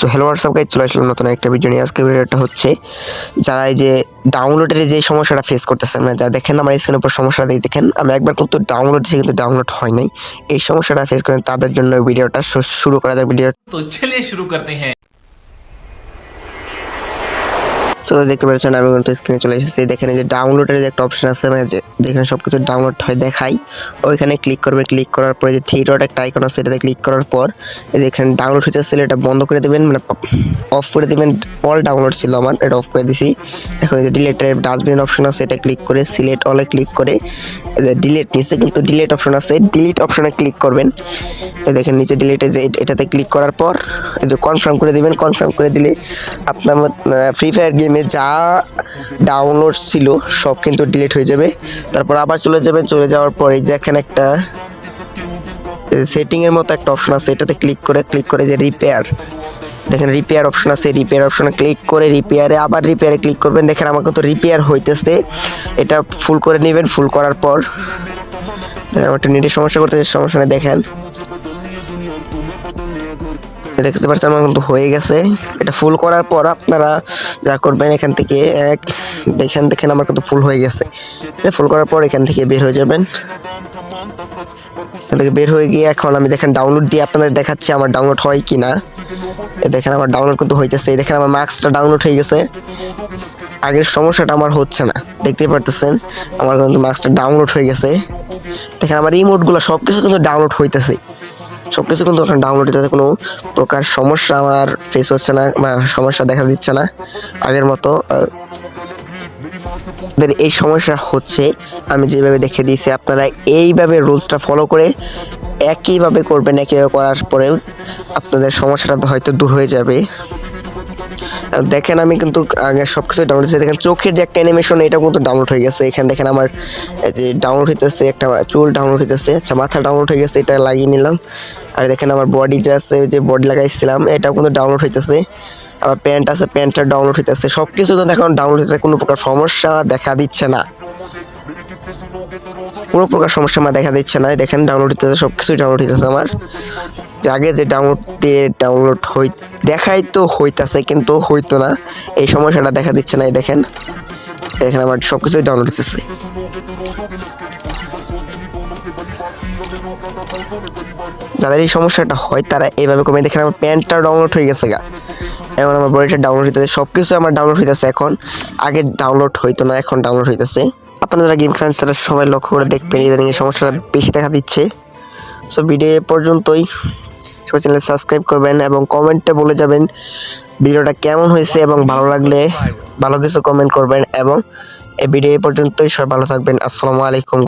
So hello WhatsApp guys চলে আসলাম নতুন একটা ভিডিও নিয়ে। আজকে ভিডিওটা হচ্ছে যারা এই যে ডাউনলোডের যে সমস্যাটা ফেস করতেছেন মানে যারা দেখেন আমার স্ক্রিনের উপর সমস্যাটা দিয়ে দেখেন আমি একবার কিন্তু ডাউনলোড দিয়েছি কিন্তু ডাউনলোড হয় নাই। এই সমস্যাটা ফেস করেন, তাদের জন্য ভিডিওটা শুরু করা যাক ভিডিও তো চলে শুরু করতে হ্যাঁ। সো দেখতে পাচ্ছেন, আমি কিন্তু স্ক্রিনে চলে এসেছি। দেখেন যে ডাউনলোডের যে একটা অপশন আছে মানে যেখানে সব কিছু ডাউনলোড হয়, দেখাই। ওইখানে ক্লিক করবে ক্লিক করার পরে যে থ্রি ডট একটা আইকন আছে, এটাতে ক্লিক করার পর এই যে এখানে ডাউনলোড হইতেছিল এটা বন্ধ করে দেবেন মানে অফ করে দেবেন। অল ডাউনলোড ছিল আমার, এটা অফ করে দিছি। এখন যে ডিলেটের ডাস্টবিন অপশন আছে, এটা ক্লিক করে সিলেক্ট অলে ক্লিক করে ডিলেট নিচে কিন্তু ডিলেট অপশন আছে ডিলিট অপশনে ক্লিক করবেন। দেখেন নিচে ডিলেটে যে এট- এটাতে ক্লিক করার পর কনফার্ম করে দিবেন। কনফার্ম করে দিলে আপনার ফ্রি ফায়ার গেমে যা ডাউনলোড ছিল সব কিন্তু ডিলিট হয়ে যাবে। তারপর আবার চলে যাবেন চলে যাওয়ার পরে যে এখানে একটা সেটিংয়ের মতো একটা অপশন আছে, এটাতে ক্লিক করে ক্লিক করে যে রিপেয়ার দেখেন রিপেয়ার অপশন আছে রিপেয়ার অপশনে ক্লিক করে রিপেয়ারে আবার রিপেয়ারে ক্লিক করবেন। দেখেন আমার কিন্তু রিপেয়ার হইতেছে। এটা ফুল করে নেবেন ফুল করার পর। দেখেন, আমার একটা নেটের সমস্যা করতেছে, সমস্যা দেখেন। দেখতে পাচ্ছেন আমার কিন্তু হয়ে গেছে। এটা ফুল করার পর আপনারা যা করবেন এখান থেকে এক দেখেন দেখেন আমার কিন্তু ফুল হয়ে গেছে। এটা ফুল করার পর এখান থেকে বের হয়ে যাবেন। এখান থেকে বের হয়ে গিয়ে এখন আমি দেখেন ডাউনলোড দিয়ে আপনাদের দেখাচ্ছি আমার ডাউনলোড হয় কি না দেখেন আমার ডাউনলোড কিন্তু হইতেছে। দেখেন আমার মার্কসটা ডাউনলোড হয়ে গেছে। আগের সমস্যাটা আমার হচ্ছে না। দেখতে পারতেছেন, আমার কিন্তু মার্কসটা ডাউনলোড হয়ে গেছে। দেখেন আমার রিমোটগুলো সব কিছু কিন্তু ডাউনলোড হইতেছে। সব কিছু কিন্তু ওখানে ডাউনলোড হইতেছে, কোনো প্রকার সমস্যা আমার ফেস হচ্ছে না বা সমস্যা দেখা দিচ্ছে না। আগের মতো তাদের এই সমস্যা হচ্ছে, আমি যেভাবে দেখে দিয়েছি, আপনারা এইভাবে রুলসটা ফলো করে একইভাবে করবেন, একইভাবে করার পরেও আপনাদের সমস্যাটা হয়তো দূর হয়ে যাবে। দেখেন আমি কিন্তু আগে সব কিছু ডাউনলোড হয়েছে দেখেন চোখের যে একটা অ্যানিমেশন এটা কিন্তু ডাউনলোড হয়ে গেছে। এখানে দেখেন আমার যে ডাউনলোড হইতেছে, একটা চুল ডাউনলোড হইতেছে আচ্ছা মাথা ডাউনলোড হয়ে গেছে, এটা লাগিয়ে নিলাম। আর দেখেন আমার বডি যে আছে যে বডি লাগাইছিলাম, এটাও কিন্তু ডাউনলোড হইতেছে। আবার প্যান্ট আছে প্যান্টটা ডাউনলোড হইতেছে। সব কিছু কিন্তু এখন ডাউনলোড হইতেছে, কোনো প্রকার সমস্যা দেখা দিচ্ছে না। কোনো প্রকার সমস্যা আমার দেখা দিচ্ছে না। দেখেন ডাউনলোড হইতেছে সব কিছুই ডাউনলোড হইতেছে আমার। আগে যে ডাউনলোড ডাউনলোড হই, দেখাই তো হইতাছে কিন্তু হইতো না। এই সমস্যাটা দেখা দিচ্ছে না, এই দেখেন। দেখেন আমার সব কিছুই ডাউনলোড হইতেছে। যাদের এই সমস্যাটা হয়, তারা এইভাবে কমে দেখেন, আমার প্যান্টটা ডাউনলোড হয়ে গেছে গা। এখন আমার বডিটা ডাউনলোড হইতেছে সব কিছু আমার ডাউনলোড হইতেছে এখন। আগে ডাউনলোড হইতো না, এখন ডাউনলোড হইতেছে। আপনারা যারা গেম খেলেন, সেটা সবাই লক্ষ্য করে দেখবেন এই সমস্যাটা বেশি দেখা দিচ্ছে। সো ভিডিও পর্যন্তই। সবাই চ্যানেল সাবস্ক্রাইব করবেন এবং কমেন্টে বলে যাবেন ভিডিওটা কেমন হয়েছে এবং ভালো লাগলে ভালো কিছু কমেন্ট করবেন এবং এই ভিডিও পর্যন্তই। সবাই ভালো থাকবেন। আসসালামু আলাইকুম।